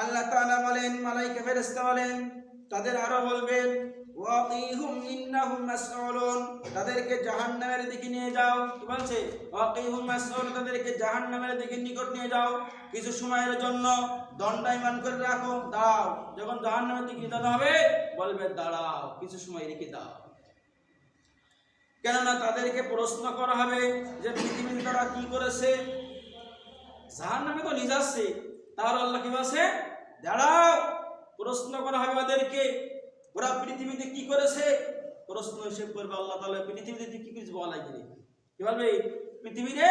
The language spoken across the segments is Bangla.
আল্লাহ তাআলা বলেন, মালাইকা ফেরেশতা বলেন, তাদের আরও বলবেন তাদেরকে জাহান্নামের দিকে নিয়ে যাও। কি বলছে? তাদেরকে জাহান্নামের দিকে নিকট নিয়ে যাও। কিছু সময়ের জন্য করে রাখো। যখন জাহান্নামের নিয়ে হবে, বলবে, দাঁড়াও, কিছু কেননা তাদেরকে প্রশ্ন করা হবে যে পৃথিবীতে তারা কি করেছে? জাহান নামে তো নিজাচ্ছে তার আল্লাহ কি বলছে? দাঁড়াও প্রশ্ন করা হবে ওদেরকে, ওরা পৃথিবীতে কি করেছে? প্রশ্ন হিসেব করবে আল্লাহ তাহলে পৃথিবীতে কি করেছিস বল আগে কি বলবে? পৃথিবীতে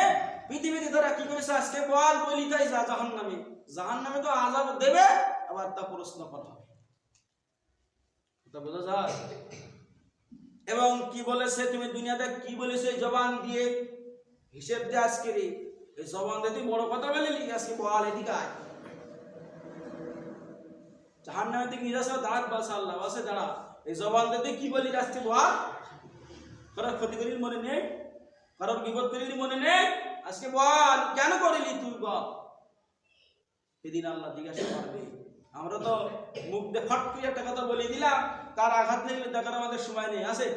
পৃথিবীতে তারা কি করেছে আজকে? বল, বলি তাই যা জাহান নামে জাহান নামে তো আজাব দেবে, আবার তা প্রশ্ন করা হবে। কথা বোঝা যায়? এবং কি বলেছে তুমি দুনিয়াতে? কি বলেছে জবান দিয়ে? হিসেব দিয়ে আজকে এই জবান দিয়ে তুই বড় কথা বলিলি, আজকে বল এদিকে আয়। জাহান্নামের দিকে নিয়ে যাচ্ছে দাঁড়াত বাসা আল্লাহ, বাসে দাঁড়া। এই জবান দিয়ে কি বলি আজকে বল কারোর ক্ষতি করিলি মনে নেই, কারোর বিপদ করিলি মনে নেই। আজকে বল কেন করিলি তুই বল সেদিন আল্লাহ জিজ্ঞাসা করবে। আমরা তো মুখ দিয়ে ফট করে একটা কথা বলে দিলাম, তার আঘাত লাগলে দেখার আমাদের সময় নেই, আছে?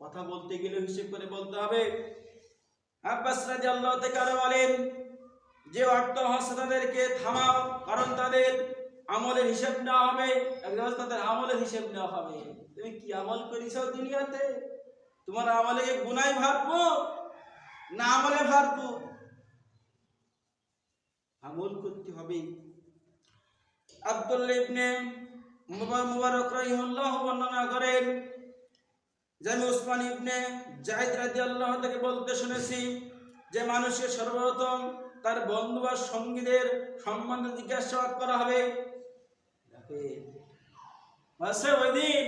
কথা বলতে গেলে হিসেব করে বলতে হবে। আব্বাস থেকে আরও বলেন, যে অর্থ হচ্ছে তাদেরকে থামাও, কারণ তাদের আমলের হিসেব নেওয়া হবে একদম তাদের আমলের হিসেব নেওয়া হবে। তুমি কি আমল করেছ দুনিয়াতে? তোমার আমলে কি গুনাই ভাববো না আমলে ভাববো আমল করতে হবে। আব্দুল্লাহ ইবনে মুবা- মুবারক রাহিমাহুল্লাহ বর্ণনা করেন যে আমি উসমান ইবনে জাহিদ রাদিয়াল্লাহু থেকে বলতে শুনেছি যে, মানুষের সর্বপ্রথম তার বন্ধু বা সঙ্গীদের সম্বন্ধে জিজ্ঞাসাবাদ করা হবে। ওই দিন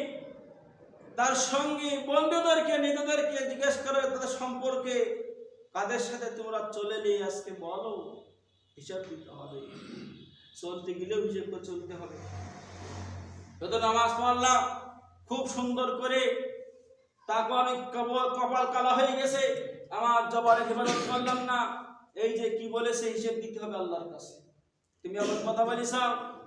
তার সঙ্গী বন্ধুদেরকে, নিজেদেরকে জিজ্ঞেস করে তাদের সম্পর্কে, কাদের সাথে তোমরা চলে নিয়ে আজকে বলো, হিসাব দিতে হবে। চলতে গেলেও হিসেব করে চলতে হবে। যত নামাজ পড়লাম, খুব সুন্দর করে তারপর আমি কপাল কালা হয়ে গেছে। আমার জবানে হেফাজত করলাম না। এই যে কি বলেছে হিসেব দিতে হবে আল্লাহর কাছে। তুমি এমন কথা বলিস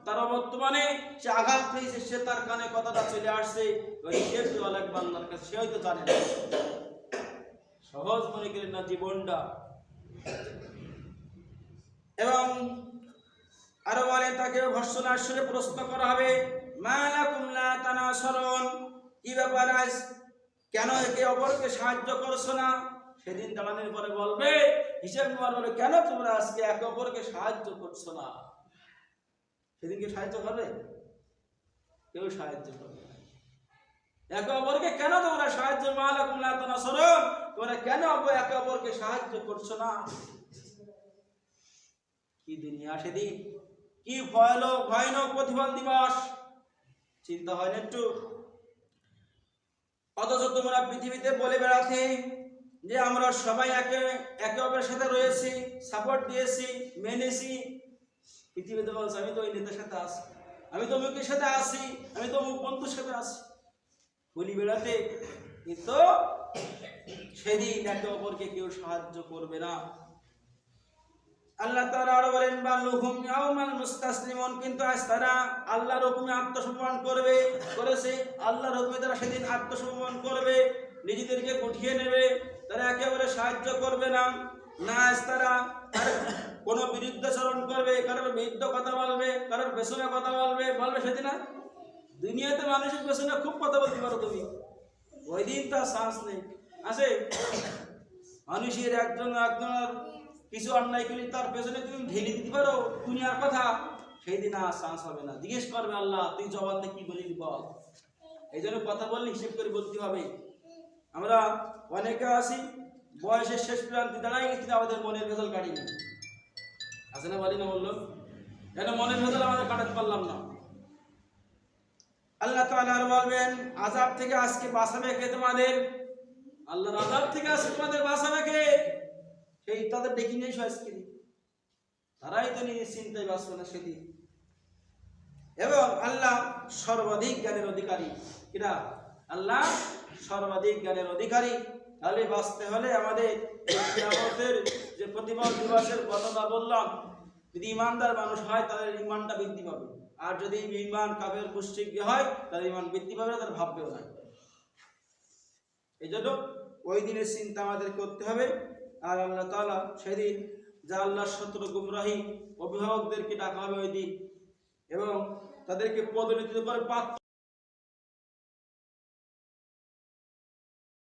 তারা বর্তমানে সে আঘাত পেয়েছে, সে তার কানে কথাটা চলে আসছে, ওই হিসেব লাগবে আল্লাহর কাছে, সে হয়তো জানে না। সহজ মনে করেন না জীবনটা। এবং আরও বলে, তাকে ভর্সনার সুরে প্রশ্ন করা হবে মালাকুম লা তানাসরুন? কি ব্যাপার আজ? কেন একে অপরকে সাহায্য করছ না? সেদিন দাঁড়ানোর পরে বলবে, হিসেব নেওয়ার বলে কেন তোমরা আজকে একে অপরকে সাহায্য করছ না? সেদিন সাহায্য করবে? কেউ সাহায্য করবে একে অপরকে কেন তোমরা সাহায্য তোমরা কেন একে অপরকে সাহায্য করছ না? কি দুনিয়া সেদিন? কি ভয়ানক ভয়ানক প্রতিফল দিবস? চিন্তা হয় না একটু। অথচ তোমরা পৃথিবীতে বলে বেড়াতে যে আমরা সবাই একে একে অপরের সাথে রয়েছি সাপোর্ট দিয়েছি, মেনেছি। পৃথিবীতে বলছে, আমি তো ওই নেতার সাথে আছি। আমি তো অমুকের সাথে আছি। আমি তো অমুক বন্ধুর সাথে আছি। বলি বেড়াতে কিন্তু সেদিন একে অপরকে কেউ সাহায্য করবে না। আল্লাহ তারা আরও বলেন বাল্লুহুম ইয়াউমাল মুস্তাসলিমুন। কিন্তু আজ তারা আল্লাহর হুকুমে আত্মসমর্পণ করবে, করেছে। আল্লাহর হুকুমে তারা সেদিন আত্মসমর্পণ করবে। নিজেদেরকে গুটিয়ে নেবে, তারা একেবারে সাহায্য করবে না। না তারা কোনো বিরুদ্ধাচরণ করবে, কারোর বিরুদ্ধ কথা বলবে, কারোর পেছনে কথা বলবে বলবে সেদিন আর দুনিয়াতে মানুষের পেছনে খুব কথা বলতে পারো তুমি। ওই দিন তার চান্স নেই। আছে মানুষের একজন একজনের কিছু অন্যায় করলে তার পেছনে তুমি ঢেলে দিতে পারো, দুনিয়ার কথা। সেই দিন আর চান্স হবে না। জিজ্ঞেস করবে আল্লাহ, তুই জবান দিয়ে কি বলি বল? এই জন্য কথা বললে হিসেব করে বলতে হবে। আমরা অনেকে আছি, বয়সের শেষ প্রান্তি দাঁড়াই গেছি আমাদের মনের ভেতল কাটিনি। আছে না বলি না বলল কেন মনের ভেতল আমাদের কাটাতে পারলাম না? আল্লাহ তাআলা বলবেন আজাব থেকে আজকে বাঁচাবে কে তোমাদের, আল্লাহর আজাব থেকে আজকে তোমাদের বাঁচাবে কে সেই তাদের ডেকে নিয়ে আজকে। তারাই তো নিয়ে চিন্তায় বাঁচবে না সেদিন। এবং আল্লাহ সর্বাধিক জ্ঞানের অধিকারী। কিনা আল্লাহ সর্বাধিক জ্ঞানের অধিকারী। তাহলে বাঁচতে হলে আমাদের যে প্রতিভা দিবসের কথা বললাম, যদি ইমানদার মানুষ হয় তাদের ইমানটা বৃদ্ধি পাবে। আর যদি ইমান কাফের, মুশরিক হয় তাদের ইমান বৃদ্ধি পাবে তার ভাববেও না এই জন্য ওই দিনের চিন্তা আমাদের করতে হবে। আর আল্লাহ তালা সেদিন যা আল্লাহর শত্রু গুমরাহি অভিভাবকদেরকে ডাকা হবে ওই দিন এবং তাদেরকে পদোন্নতি করে পাত্র